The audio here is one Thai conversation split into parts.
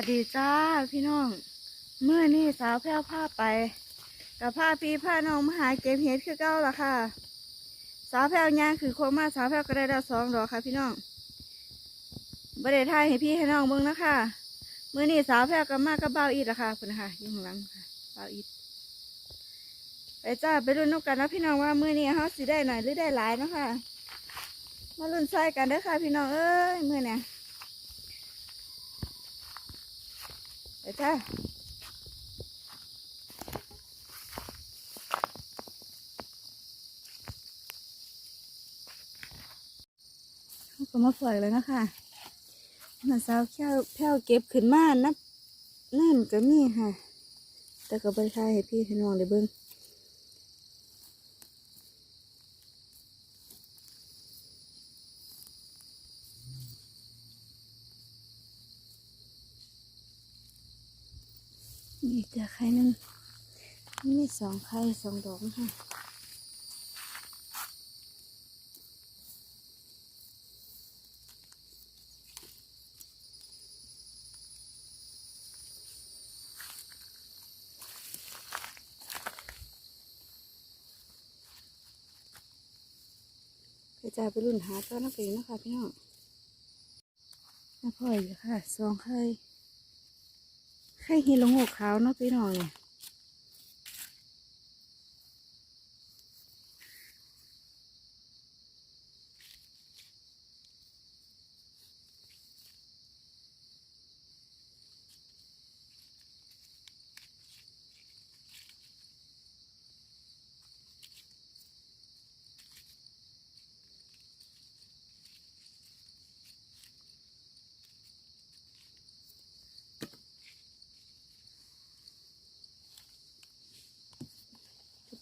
วัสดีจ้าพี่น้องเมื่อนี่สาวแพร่วผ้าไปกับผ้าพี่ผ้าน้องมาหาเก็บเห็ดคือเก้าละค่ะ สาวแพร่วยางคือโคงมาสาวแพร่วก็ได้ดาวสองดอกค่ะพี่น้องบริทายให้พี่ให้น้องเบิ่งนะคะเมื่อนี่สาวแพร่วก็มากับเบ้าอีดละค่ะคุณนะคะยู่งหลังค่ะเบ้าอีดไปจ้าไปรุ่นนกกันนะพี่น้องว่าเมื่อนี้เขาสิได้หน่อยหรือได้หลายนะคะมารุ่นใส่กันเด้อค่ะพี่น้องเอ้ยเมื่อเนี่ย ไป จ้าก็มาฝอยแล้วนะคะน้าสาวแค่แพ้วเก็บขึ้นมานับนั่นก็มีค่ะ แต่ก็ไปทายให้พี่ให้น้องได้เบิ้งนี่เจอไข่หนึงมี สองไข่สองดอกนะคะไปจ่ายไปรุ่นหาต้นนักเรียนนะคะพี่น้องน้าพ่อยู่ค่ะสองไข่ไข่ฮิโลโงกขาวเนาะพี่น้องเนี่ย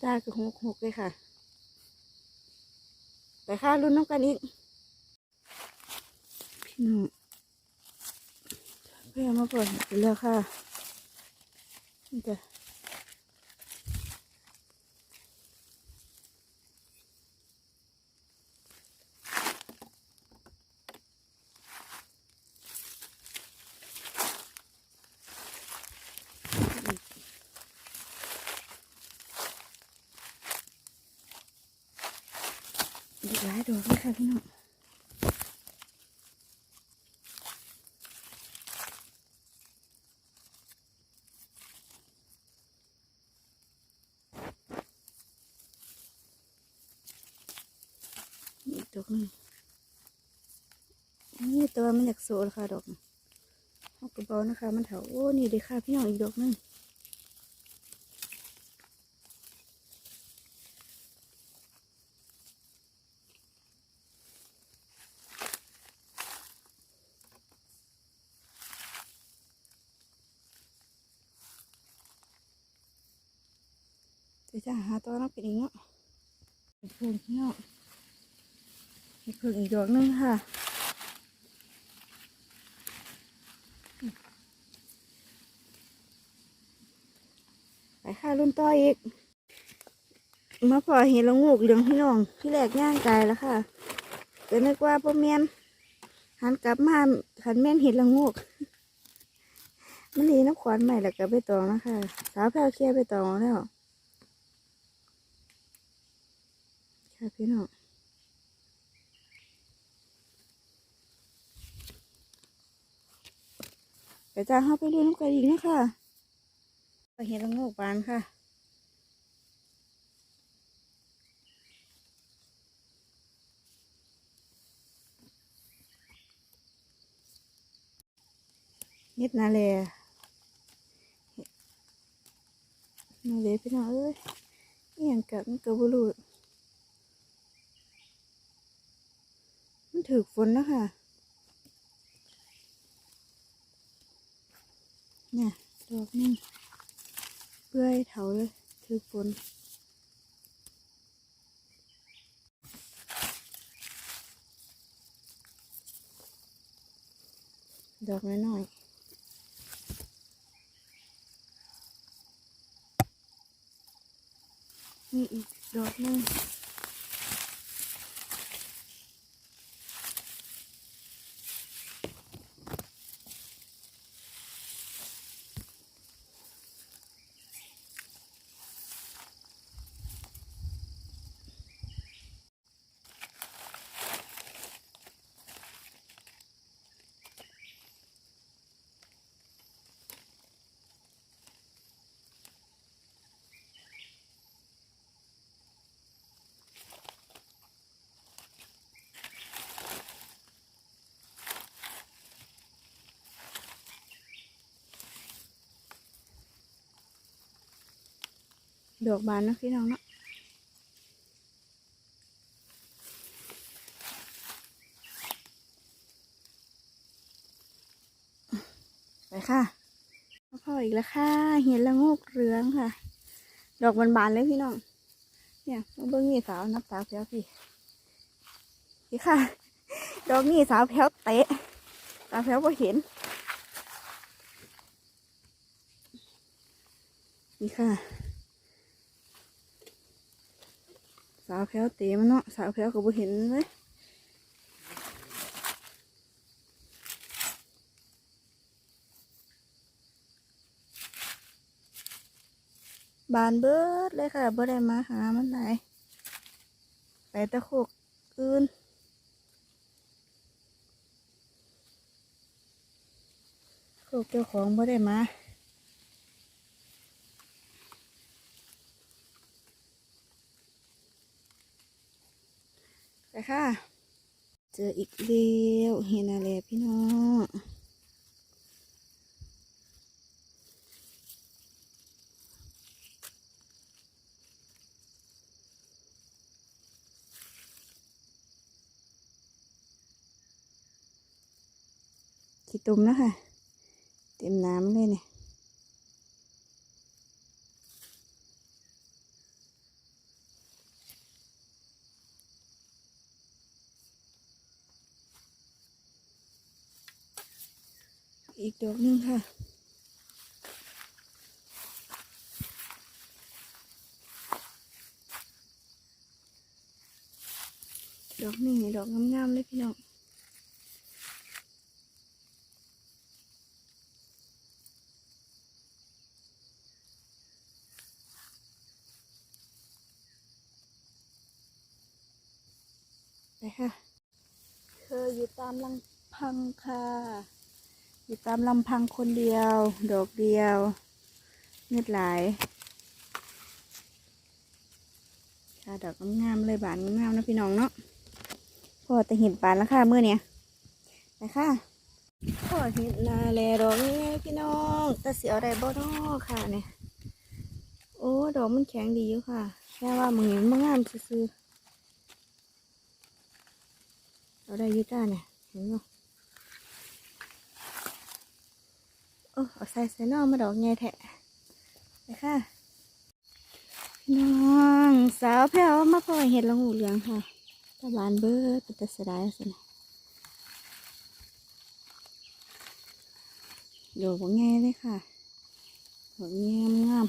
ตาคือหกหกเลยค่ะ ไปค่ะรุ่นน้องกันอีก พี่น้องเพื่อมาเปิดไปแล้วค่ะนี่จ้ะอีกหลายดอกเลยค่ะพี่น้อง อีก ดอกนึงนี่ตัวมันอยากโซลค่ะดอกเอากระเป๋านะคะ มันเถาโอ้นี่เลยค่ะพี่น้องอีกดอกหนึงเดี๋ยวจะหาตัวนักเป็นอีกเนาะเห็ดเพิ่งพี่น้องเห็ดเพิ่ง อีกดอกหนึงค่ะไปค่ะรุ่นต่ออีกมาพอเห็นละงูกเหลืองพี่น้องพี่แรกย่างกายแล้วค่ะก็นึกว่าพ่อแม่นหันกลับมาขันแม่นเห็นละงูกมันดีน้ำขวานใหม่แล้วก็ไปตองนะคะสาวแพรวเคลียร์ไปตองแล้วค่ะพี่น้อง ไปจ้างเข้าไปดูน้ำกันอีกนะคะไปเห็นละงูกบานค่ะเฮ็ดนาเลนาเลพี่น้องเอ้ยอหย่างกับมันก็บ่รู้มันถือฝนแล้วค่ะ เนี่ย ดอกนึงเปื่อยเถาเลยถือฝนดอกน้อยๆมีอีกดอกหนึง ดอกบานนะพี่น้องเนาะไปค่ะพ่ออีกแล้วค่ะ เห็นละงกเหลืองค่ะ ดอกบานๆเลยพี่น้อง เนี่ยเบิ้งนี่สาวนับสาวแพ้วพี่พี่ค่ะ ดอกนี่สาวแพ้วเตะสาวแพ้วพอเห็นนี่ค่ะ สาวแพ้วเตะมันเนาะสาวแพ้วก็บ่เห็นเลยบานเบิดเลยค่ะบ่ได้มาหามันไหนไปตะโคกอื่นโคกเจ้าของบ่ได้มา ค่ะ เจออีกเดียวเห็นอะไรพี่น้องขี้ตุ่มแล้วค่ะเต็มน้ำเลยเนี่ย ดอกหนึงค่ะ ดอกนี้ดอกงามๆเลยพี่น้องไปค่ะ เธออยู่ตามลำพังค่ะ อยู่ตามลำพังคนเดียว ดอกเดียวเงืดหลายค่ะดอกงามเลยบานงามนะพี่น้องเนาะพอแต่เห็นบานแล้วค่ะเมื่อเนี้ยไปค่ะพอเห็นนาแลดอกนี้พี่น้องแต่เสียอะไรบ่เนอค่ะเนี่ยโอ้ดอกมันแข็งดีอยู่ค่ะ แค่ว่ามึงเห็นมันงามซื่อๆเอาได้ยุ่จ้าเนี่ยเห็นไหม เออเอาใส่ใส่นอมาดอกไงแทะไปค่ะน้องสาวแพลวมาพอยเห็ดละงูเหลืองค่ะตะบานเบิดเป็นตะเสยดายสินะดอกบ่งายเลยค่ะดอกงามงาม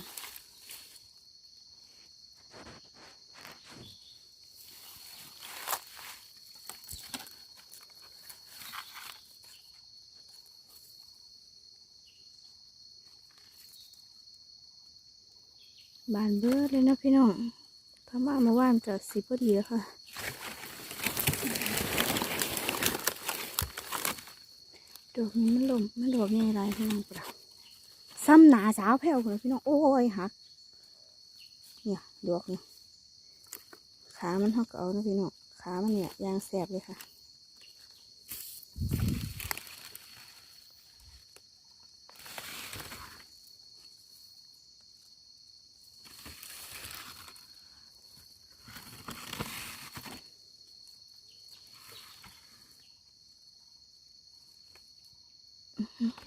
บานเบิดเลยนะพี่น้องถ้ามาเมื่านจะสิพอดีแล้วค่ะ ดอกนี้มันหลมมันดอกใหญ่ไรพี่น้องปะซ้ำหนาสาวแผ่วเลยพี่น้อง โอ้ยหัก เนี่ยดอกนี่ขามันหักเอานะพี่น้อง ขามันเนี่ยยางแสบเลยค่ะ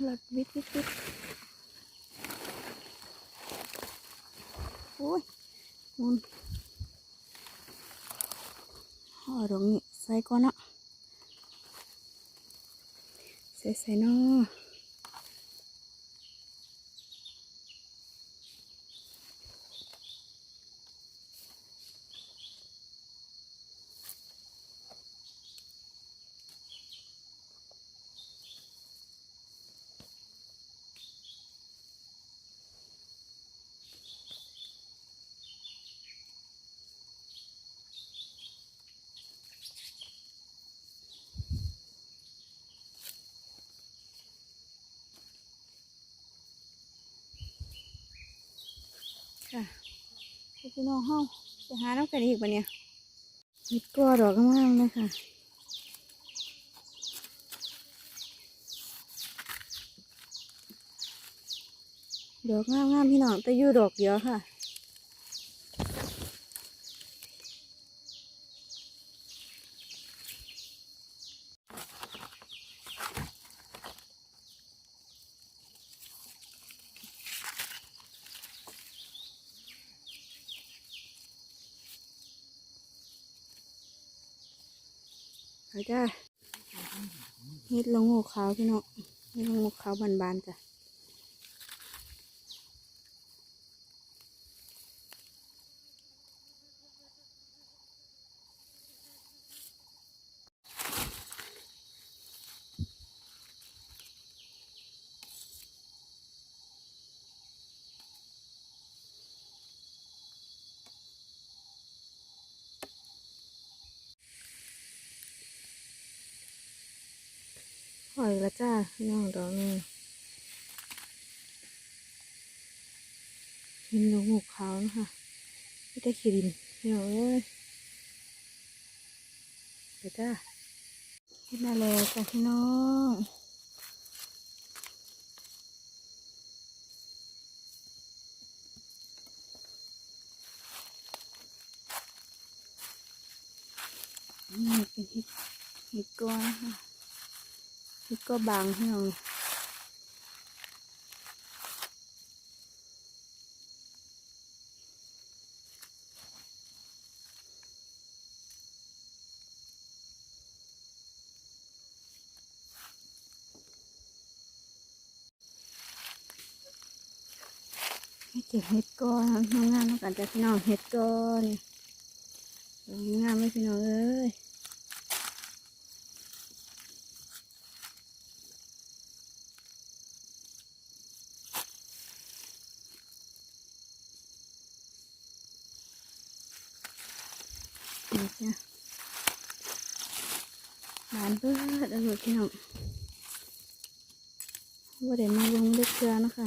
หลัดวิดวิดวิดโอ้ยมันห่อตรงนี้ใส่ก่อนเนาะ ใส่ใส่เนาะ พี่น้องห้องไปหาน้ำกันอีกปะเนี่ยมีตัวดอกงามๆเลยค่ะดอกงามงามๆพี่น้องแต่อยู่ดอกเดียวค่ะ จ้าเม็ดละโงกขาวพี่น้องเม็ดละโงกขาวบานๆจ้ะ หอยละจ้าพี่น้องดอกนึงเห็นละโงกขาวนะคะไม่ได้ขีดินพี่น้องเอ้ยเดี๋ยวจ้าเฮ็ดมาแล้วจ้ะพี่น้องนี่เป็นเห็ดเห็ดก้อนนะคะ นี่ก็บางที่เราให้เก็บเห็ดก้อนงามๆกันจ้ะพี่น้องเห็ดก้อนงามไหมพี่น้องเอ้ย นี่จ้ะหลานเบิดอร่อยพี่น้องว่าได้มาลงเล็กเกลือนะคะ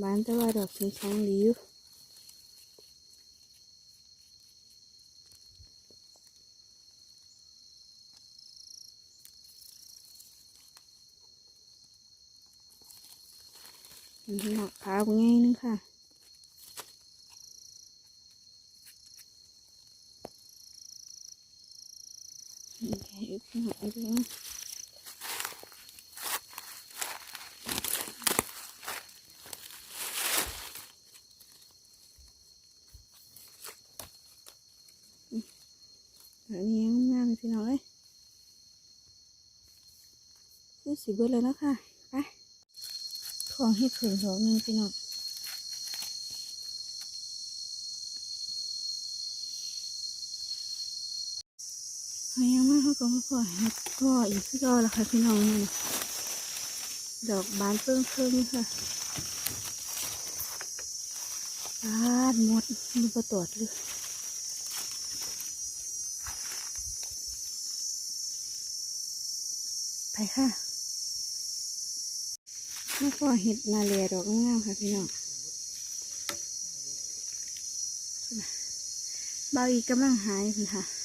บ้านแต่ว่าดอกสีแข็งดีอยู่นี่หองขาวง่ายนึงค่ะ นี่แค่อึบหน่อยเดียวอันนี้ยังงามๆพี่น้องเอ้ยคือสีเบิดเลยนะคะไปขอให้ถึงดอกหนึงพี่น้องเอายังไม่เขา ก็มาขอให้ก็อีกที่ก็แล้วค่ะพี่น้องนี่ดอกบานเพิ่งเพิ่งค่ะบานหมดมีประตรวจเลยไปค่ะแล้วก็เห็ดนาเรียดอกงามค่ะพี่น้องเบาอีกกำลังหายคุณค่ะ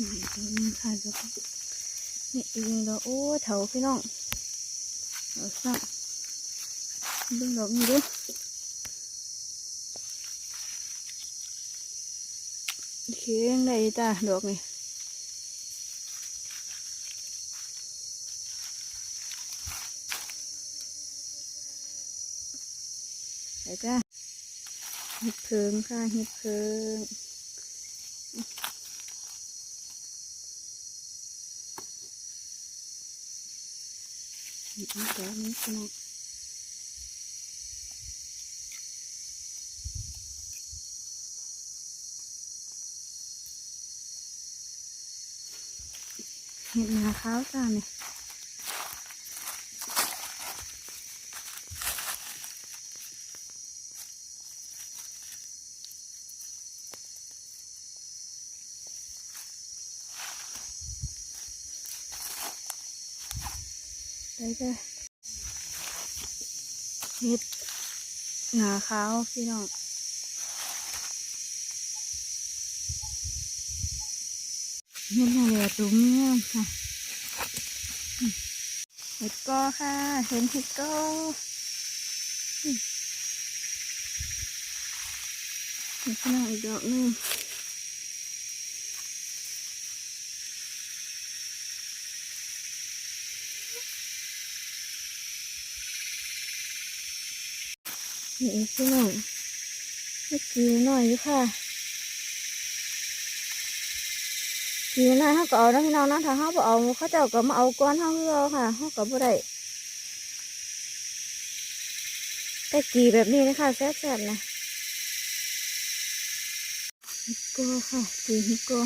หน่อยตรงนี้ค่ะแล้วก็นี่เองแล้วโอ้เถาพี่น้องเอาซะเบิ่งดอกนี้ดูเขียงได้จ้าดอกนี่ไปจ้าเห็ดเพิงค่ะเห็ดเพิง อีกนิดเดียวนี้น้องเห็ดนาขาวจ้าเนี่ย ไปจ้าเห็ดหนาขาวพี่น้องเห็ดอะไรตุ้มเนี่ยค่ะเห็ดกอค่ะเห็นเห็ดกออืมเห็ดขนาดอีกดอกหนึง นี่พี่น้องเมื่อกี้หน่อยอยู่ค่ะกีน้อยเขาก็เอานะพี่น้องนะถ้าเขาบ่เอาเขาเจ้าก็มาเอาก้อนเขาคืออค่ะเขาก็บ่ได้แต่กีแบบนี้นะคะแซ่บๆนะฮิโก้ค่ะกีฮิโก้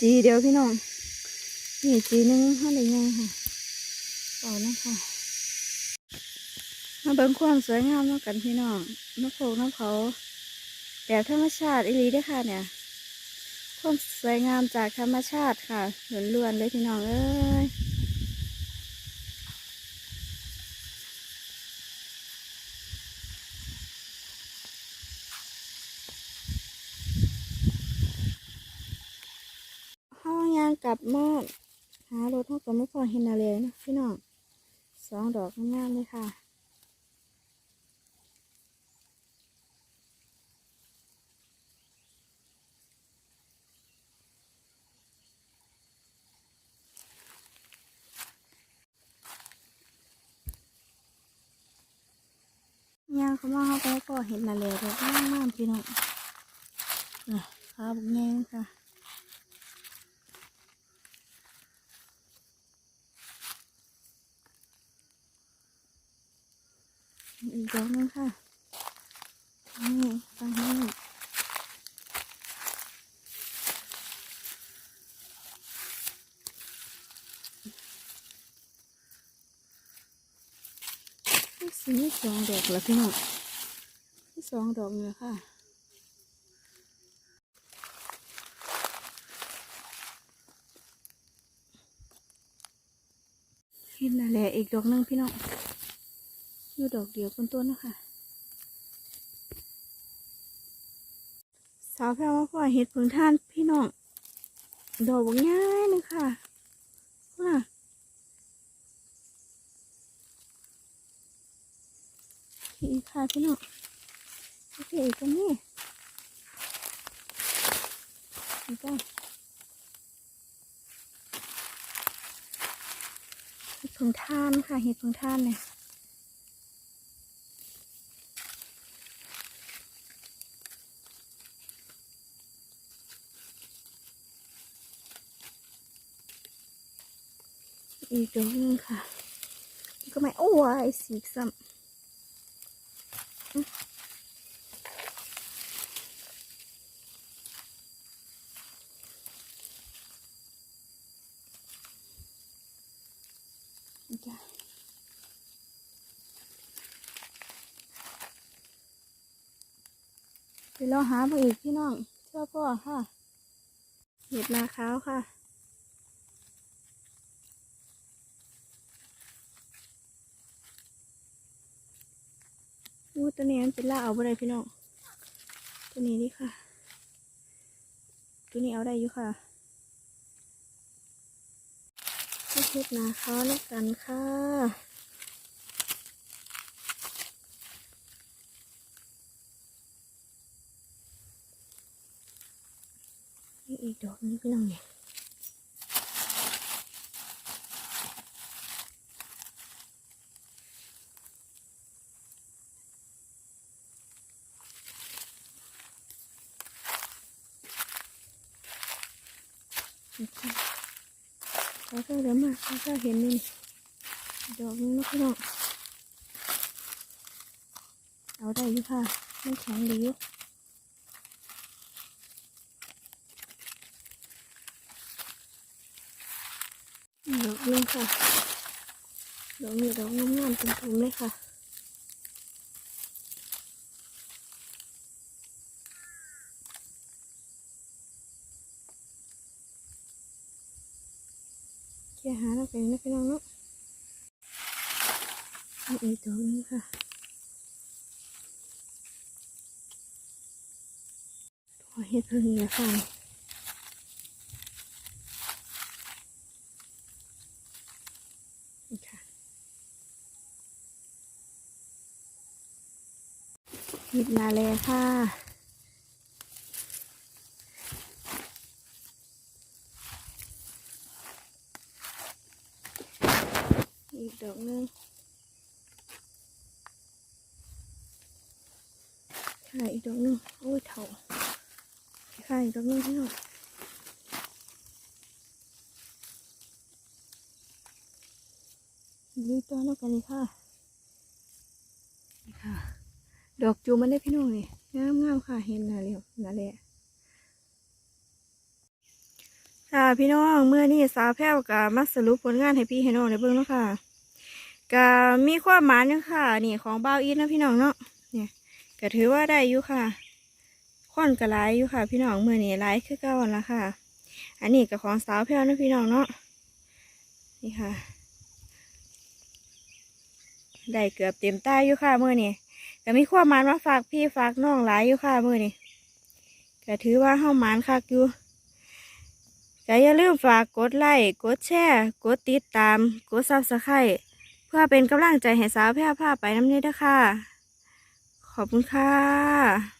จีเดียวพี่น้อง นี่จีนึงห้าได้ไงค่ะต่อนะคะมาเบิ่งความสวยงามแล้วกันพี่น้องน้ำโขกน้ำเขาแบบธรรมชาติอีลีด้ค่ะเนี่ยความสวยงามจากธรรมชาติค่ะล้วนๆเลยพี่น้องเอ้ยห้องยางกลับมานหารถเขาก็ไม่พอเห็นอะไรนะพี่น้องสองดอกงามเลยค่ะย่างเขามาเขาก็พอเห็นอะไรแบบงามๆพี่น้องนะขาบุกแงงค่ะ อีกดอกหนึงค่ะนี่ฟังนี่นี่สีนี่สองดอกแล้วพี่น้องนี่สองดอกเนี่ยค่ะเห็นอะไรอีกดอกหนึงพี่น้อง อยู่ดอกเดียวบนต้นนะคะสาวแพรว่าพ่อเห็ดผึ่งท่านพี่น้อง ดอกบางง่ายเลยค่ะว่าอีกค่ะพี่น้องโอเคอีกตรงนี้อีกก็เห็ดผึ่งท่านค่ะเห็ดผึ่งท่านเนี่ย อีกดอกนึงค่ะก็ไม่โอ้ยสีซ้ำจ้ะเดี๋ยวเราหาไปอีกพี่น้องเชื่อพ่อค่ะ เห็ดนาขาวค่ะ ตัวนี้มันเป็นล่าเอาบ่ได้พี่น้อง ตัวนี้นี่ค่ะ ตัวนี้เอาได้อยู่ค่ะให้เช็ดนาเขาแล้วกันค่ะนี่อีกดอกนึงพี่น้องเนี่ยนี่ค่ะเขาก็เดี๋ยวมาเขาก็เห็นนี่ดอกนึงนะพี่น้อง เอาได้อยู่ค่ะไม่แข็งดีอยู่ ดอก นึงค่ะดอกนี้ดอกงามๆเป็นถุงเลยค่ะแค่หาเราไปนะพี่น้องเนาะอีกดอกนึงค่ะขอเฮ็ดเพิ่งเนี่ยค่ะ บมาเลค่ะนดอกหนึงค่ะอีกดอกหนึงโอ้ยเถาค่ะอีกดอกหนึงพี่น้องลุยตัวแล้วกันนี่ค่ะนี่ค่ะ ดอกจูมันได้พี่น้องนี่งามงามๆค่ะเห็นนะเรียวนั่นแหละค่ะพี่น้องเมื่อนี้สาวแพ้วกับมาสรุปผลงานให้พี่ให้น้องได้เบิ่งแล้วค่ะก็มีความหมานอยู่ค่ะ นี่ของบ่าอีทนะพี่น้องเนาะเนี่ยก็ถือว่าได้อยู่ค่ะค่อนก็หลายอยู่ค่ะ พี่น้องเมื่อนี้หลายคือเก่าหั่นละค่ะ อันนี้ก็ของสาวแพ้วนะพี่น้องเนาะนี่ค่ะ ได้เกือบเต็มใตาอยู่ค่ะเมื่อนี้ ก็มีความมานมาฝากพี่ฝากน้องหลายอยู่ค่ะมือนี่ก็ถือว่าเฮามานคักอยู่ก็อย่าลืมฝากกดไลค์กดแชร์กดติดตาม กดซับสไครต์เพื่อเป็นกำลังใจให้สาวแพร่ผ้าไปน้ำนี้ด้วยค่ะ ขอบคุณค่ะ